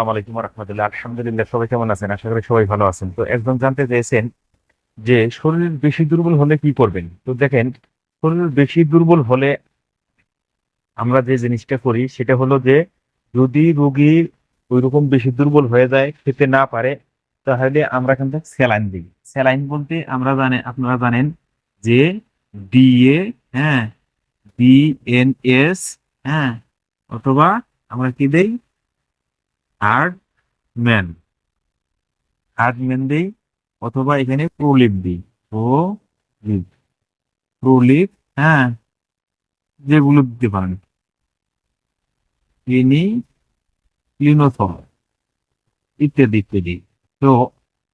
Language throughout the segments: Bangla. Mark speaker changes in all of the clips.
Speaker 1: আলাইকুম রহমতুল্লাহ। আলহামদুলিল্লাহ, সবাই কেমন আছেন? আশা করি সবাই ভালো আছেন। তো একজন জানতে চেয়েছেন যে শরীর বেশি দুর্বল হলে কি করবেন? তো দেখেন, শরীর বেশি দুর্বল হলে আমরা যে জিনিসটা করি, সেটা হলো যে যদি বেশি দুর্বল হয়ে যায়, খেতে না পারে, তাহলে আমরা কিন্তু স্যালাইন দিই। স্যালাইন বলতে আমরা জানে, আপনারা জানেন যে ডিএ হ্যাঁ বিএনএস হ্যাঁ অথবা আমরা কি দেই? হার্ড ম্যান হার্ড ম্যান দিই অথবা এখানে প্রলিপ দিই। প্রলিপ প্রলিপ হ্যাঁ যেগুলো দিতে পারেন। ক্লিনোথল ইত্যাদি ইত্যাদি। তো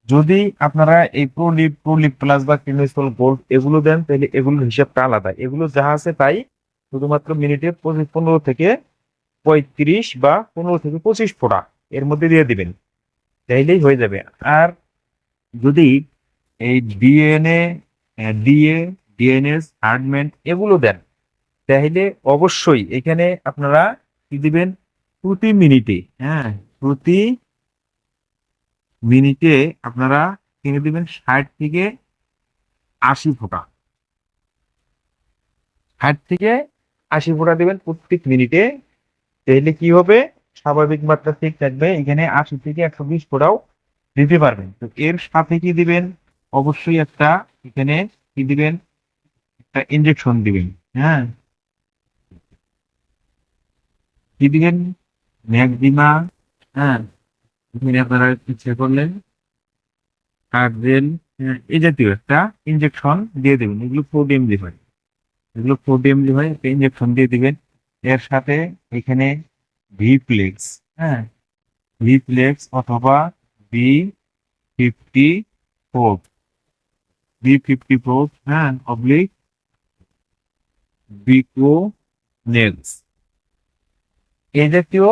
Speaker 1: যদি আপনারা এই প্রলিপ প্রলিপ প্লাস বা ক্লিনোথল গোল্ড এগুলো দেন, তাহলে এগুলোর হিসাবটা আলাদা। এগুলো যা আছে তাই শুধুমাত্র মিনিটে পনেরো থেকে পঁয়ত্রিশ বা পনেরো থেকে পঁচিশ ফোঁটা। এর মধ্যে দিয়ে দিবেন। তাইলেই হয়ে যাবে। আর যদি এই ডিএনএ ডিএ, ডিএনএস হার্ডমেন্ট এগুলো দেন, তাহলে অবশ্যই এখানে আপনারা কি দিবেন? প্রতি মিনিটে হ্যাঁ প্রতি মিনিটে আপনারা কিনে দিবেন ষাট থেকে আশি ফোঁটা। ষাট থেকে আশি ফোঁটা দিবেন প্রত্যেক মিনিটে। তাহলে কি হবে? স্বাভাবিক মাত্রা ঠিক থাকবে, এখানে আশি থেকে একশো বিশ ফোটাও দিতে পারবেন। তো এর সাথে কি দিবেন? অবশ্যই একটা এখানে কি দিবেন? একটা ইনজেকশন দিবেন হ্যাঁ। কি দিবেন? ম্যাকজিমা হ্যাঁ। আপনারা ইচ্ছে করলেন কার্ডেন হ্যাঁ এই জাতীয় একটা ইনজেকশন দিয়ে দেবেন। এগুলো ফোর এমজি হয়। এগুলো ফোর এমজি হয়, একটা ইনজেকশন দিয়ে দিবেন। এর সাথে এখানে ভিপ্লেক্স হ্যাঁ। ভিপ্লেক্স অথবা B fifty four B fifty four হ্যাঁ অবলিক বিকো নেক্স এই জাতীয়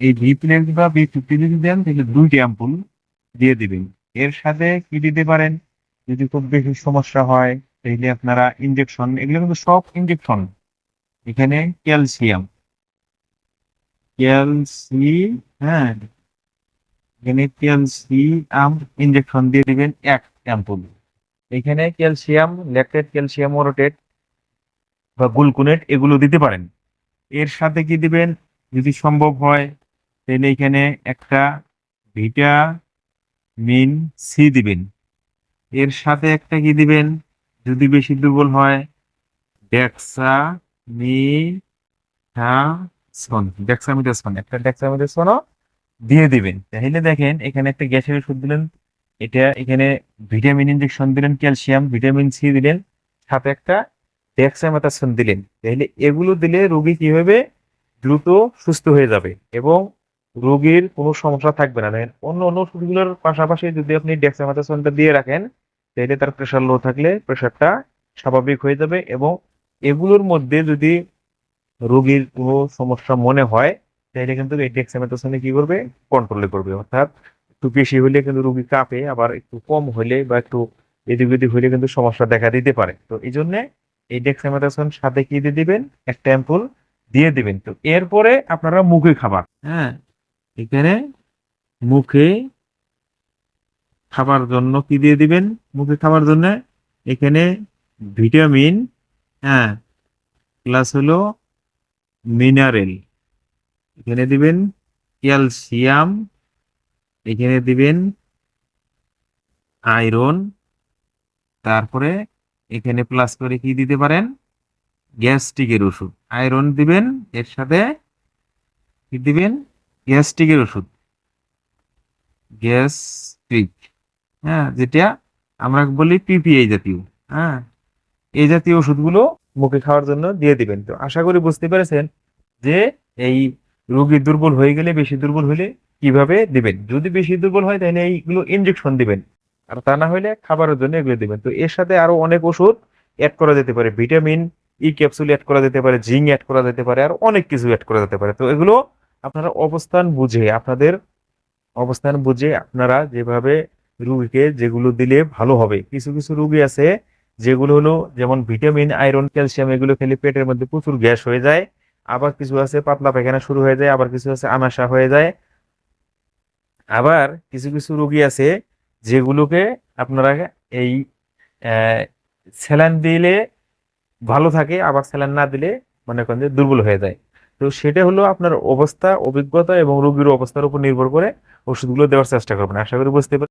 Speaker 1: এই ভিপ্লেক্স বা বি ফিফটি যদি দেন তাহলে দুইটি অ্যাম্পুল দিয়ে দিবেন। এর সাথে কি দিতে পারেন? যদি খুব বেশি সমস্যা হয় তাহলে আপনারা ইনজেকশন এগুলো কিন্তু সব ইনজেকশন এখানে ক্যালসিয়াম ক্যালসি হ্যাঁ এখানে ক্যালসিয়াম ইনজেকশন দিয়ে দিবেন এক অ্যাম্পুল এখানে ক্যালসিয়াম ল্যাকটেট ক্যালসিয়াম ওরোটেট বা গুলকুনেট এগুলো দিতে পারেন। এর সাথে কি দিবেন? যদি সম্ভব হয়, তাহলে এখানে একটা ভিটামিন সি দিবেন। এর সাথে একটা কি দিবেন যদি বেশি দুর্বল হয়, ডেক্সা মিথাসন ডেক্সামিথাসন একটা ডেক্সামিথাসনও দিয়ে দিবেন। তাহলে দেখেন, এখানে একটা গ্যাসের ওষুধ দিলেন, এটা এখানে ভিটামিন ইনজেকশন দিলেন ক্যালসিয়াম ভিটামিন সি দিলেন, সাথে একটা ডেক্সামেথাসন দিলেন। তাহলে এগুলো দিলে রোগী কি হবে দ্রুত সুস্থ হয়ে যাবে এবং রোগীর কোনো সমস্যা থাকবে না। দেখেন, অন্য অন্য ওষুধগুলোর পাশাপাশি যদি আপনি ডেক্সামেথাসনটা দিয়ে রাখেন, তাহলে তার প্রেশার লো থাকলে প্রেশারটা স্বাভাবিক হয়ে যাবে এবং এগুলোর মধ্যে যদি রোগীর কোনো সমস্যা মনে হয় তাহলে কিন্তু এই ডেক্সামেথাসনে কি করবে? কন্ট্রোলে করবে। অর্থাৎ একটু বেশি হলে কিন্তু রোগী কাঁপে, আবার একটু কম হলে বা একটু এদিক ওদিক হলে কিন্তু সমস্যা দেখা দিতে পারে। তো এই জন্য এই ডেক্সামেথাসন সাথে কি দিয়ে দিবেন? একটা অ্যাম্পুল দিয়ে দিবেন। তো এরপরে আপনারা মুখে খাবার। হ্যাঁ এখানে মুখে খাবার জন্য কি দিয়ে দিবেন? মুখে খাবার জন্য এখানে ভিটামিন হ্যাঁ প্লাস হলো মিনারেল। এখানে দিবেন ক্যালসিয়াম, এখানে দিবেন আয়রন, তারপরে এখানে প্লাস করে কি দিতে পারেন? গ্যাস্ট্রিকের ওষুধ। আয়রন দিবেন, এর সাথে কি দিবেন? গ্যাস্ট্রিকের ওষুধ। গ্যাস্ট্রিক হ্যাঁ যেটা আমরা বলি পিপিআই জাতীয় হ্যাঁ এই জাতীয় ওষুধগুলো মুখে খাওয়ার জন্য দিয়ে দিবেন। তো আশা করি বুঝতে পেরেছেন যে এই রুগী দুর্বল হয়ে গেলে, বেশি দুর্বল হলে কীভাবে দিবেন? যদি বেশি দুর্বল হয়, তাহলে এইগুলো ইনজেকশন দিবেন। আর তা না হলে খাবারের জন্য এগুলো দিবেন। তো এর সাথে আরও অনেক ওষুধ অ্যাড করা যেতে পারে। ভিটামিন ই ক্যাপসুল অ্যাড করা যেতে পারে জিঙ্ক অ্যাড করা যেতে পারে, আর অনেক কিছু অ্যাড করা যেতে পারে। তো এগুলো আপনারা অবস্থান বুঝে, আপনাদের অবস্থান বুঝে আপনারা যেভাবে রুগীকে যেগুলো দিলে ভালো হবে। কিছু কিছু রুগী আছে যেগুলো হলো যেমন ভিটামিন, আয়রন, ক্যালসিয়াম, এগুলো খেলে পেটের মধ্যে প্রচুর গ্যাস হয়ে যায়। আবার কিছু আছে, পাতলা পায়খানা শুরু হয়ে যায়, আবার কিছু আছে আমাশা হয়ে যায়। আবার কিছু কিছু রোগী আছে যেগুলোকে আপনারা এই স্যালান দিলে ভালো থাকে, আবার স্যালান না দিলে মনে করেন যে দুর্বল হয়ে যায়। তো সেটা হলো আপনার অবস্থা, অভিজ্ঞতা এবং রোগীর অবস্থার উপর নির্ভর করে ওষুধগুলো দেওয়ার চেষ্টা করবেন। আশা করি বুঝতে